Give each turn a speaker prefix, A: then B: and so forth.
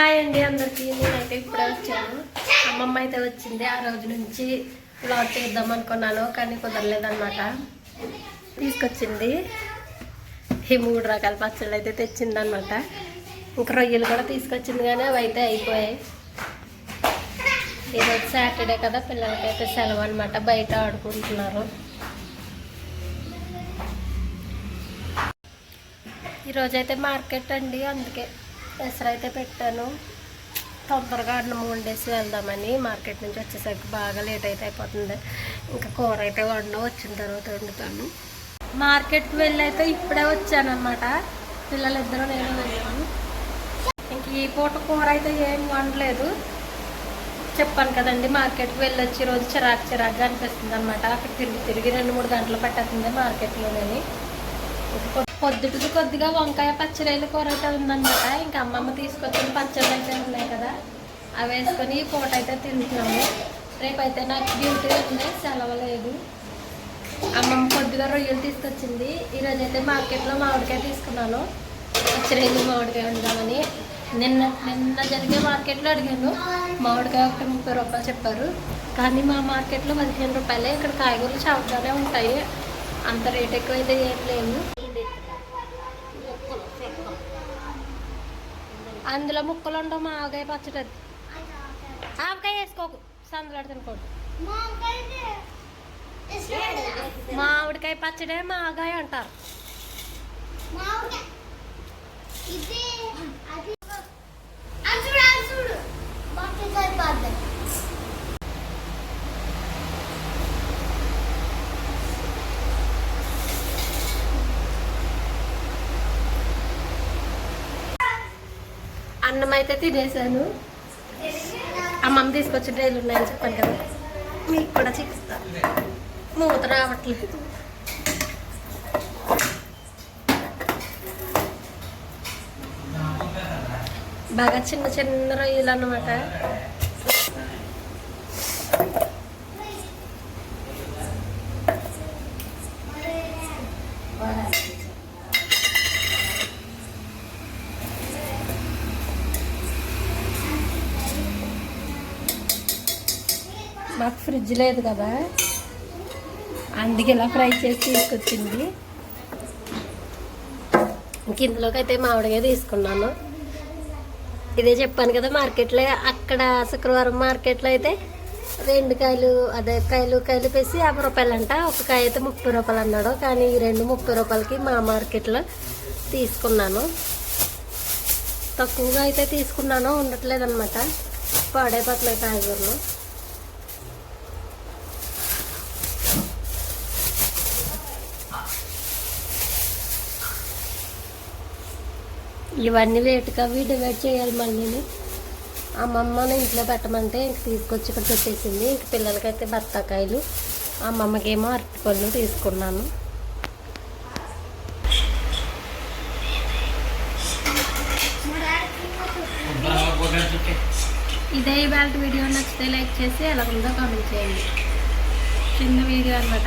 A: Hi అండి అందరికీ. నేనైతే ఇప్పుడే వచ్చాను. అమ్మమ్మ అయితే వచ్చింది. ఆ రోజు నుంచి బ్లాగ్ చేద్దాం అనుకున్నాను కానీ కుదరలేదన్నమాట. తీసుకొచ్చింది. ఈ మూడు రకాల పచ్చళ్ళు అయితే తెచ్చిందనమాట ఇంకా రొయ్యలు కూడా తీసుకొచ్చింది కానీ అవి అయితే అయిపోయాయి. ఈరోజు సాటర్డే కదా పిల్లలకైతే సెలవు అనమాట బయట ఆడుకుంటున్నారు. ఈరోజైతే మార్కెట్ అండి అందుకే. పెసరైతే పెట్టాను. తొందరగా అన్నం వండేసి వెళ్దామని మార్కెట్ నుంచి వచ్చేసరికి బాగా లేట్ అయితే అయిపోతుంది. ఇంకా కూర అయితే వండ వచ్చిన తర్వాత వండుతాను. మార్కెట్కి వెళ్ళి అయితే ఇప్పుడే వచ్చాను పిల్లలిద్దరూ నేను వెళ్ళాను ఇంక ఈ పూట కూర అయితే ఏం వండలేదు. చెప్పాను కదండి మార్కెట్కి వెళ్ళొచ్చి రోజు చిరాకు చిరాకుగా అనిపిస్తుంది అనమాట అక్కడ తిరిగి తిరిగి రెండు మూడు గంటలు పెట్టేస్తుంది మార్కెట్లోనే పొద్దుటిది కొద్దిగా వంకాయ పచ్చడిలు కూర అయితే ఉందన్నమాట. ఇంకా అమ్మమ్మ తీసుకొచ్చిన పచ్చళ్ళు అయితే ఉన్నాయి కదా అవి వేసుకొని పూట అయితే తింటున్నాము. రేపైతే నాకు డ్యూటీ ఉంది సెలవు లేదు. అమ్మమ్మ కొద్దిగా రొయ్యలు తీసుకొచ్చింది. ఈరోజు అయితే మార్కెట్లో మామిడికాయ తీసుకున్నాను. పచ్చడిలు మామిడికాయ ఉందామని నిన్న నిన్న జరిగే మార్కెట్లో అడిగాను. మామిడికాయ ఒకటి ముప్పై రూపాయలు చెప్పారు. కానీ మా మార్కెట్లో పదిహేను రూపాయలే ఇక్కడ కాయగూరలు చౌకగానే ఉంటాయి. అంత రేట్ ఎక్కువ అయితే ఏం లేవు అందులో ముక్కలు ఉండవు మా ఆవకాయ పచ్చడి అది. ఆవకాయ వేసుకోకు సందులో తినుకోడు మామిడికాయ పచ్చడే మాగాయ అంటారు. అన్నం అయితే తినేసాను అమ్మమ్మ తీసుకొచ్చిన రైలు ఉన్నాయని చెప్పాను కదా. మీకు కూడా చూపిస్తా. మూత రావట్లేదు. బాగా చిన్న చిన్న రొయ్యలు అన్నమాట. మాకు ఫ్రిడ్జ్ లేదు కదా. అందుకే ఇలా ఫ్రై చేసి తీసుకొచ్చింది. ఇంక ఇందులోకి అయితే మామిడికాయ తీసుకున్నాను. ఇదే చెప్పాను కదా మార్కెట్లో అక్కడ శుక్రవారం మార్కెట్లో అయితే రెండు కాయలు అదే కాయలు కాయలు పేసి యాభై రూపాయలు అంట ఒక కాయ అయితే ముప్పై రూపాయలు అన్నాడు. కానీ ఈ రెండు ముప్పై రూపాయలకి మా మార్కెట్లో తీసుకున్నాను. తక్కువగా అయితే తీసుకున్నాను. ఉండట్లేదు అనమాట పాడైపోతున్నాయి కాయగూరలు ఇవన్నీ వేటుగా డివైడ్ చేయాలి మళ్ళీ అమ్మమ్మను ఇంట్లో పెట్టమంటే ఇంక తీసుకొచ్చి ఇక్కడ పెట్టేసింది ఇంక పిల్లలకైతే బత్తాకాయలు. అమ్మమ్మకేమో అరటిపళ్ళు తీసుకున్నాను. ఇదే ఇవాళ వీడియో నచ్చితే లైక్ చేసి ఎలా ఉందో కామెంట్ చేయండి. చిన్న వీడియో అనమాట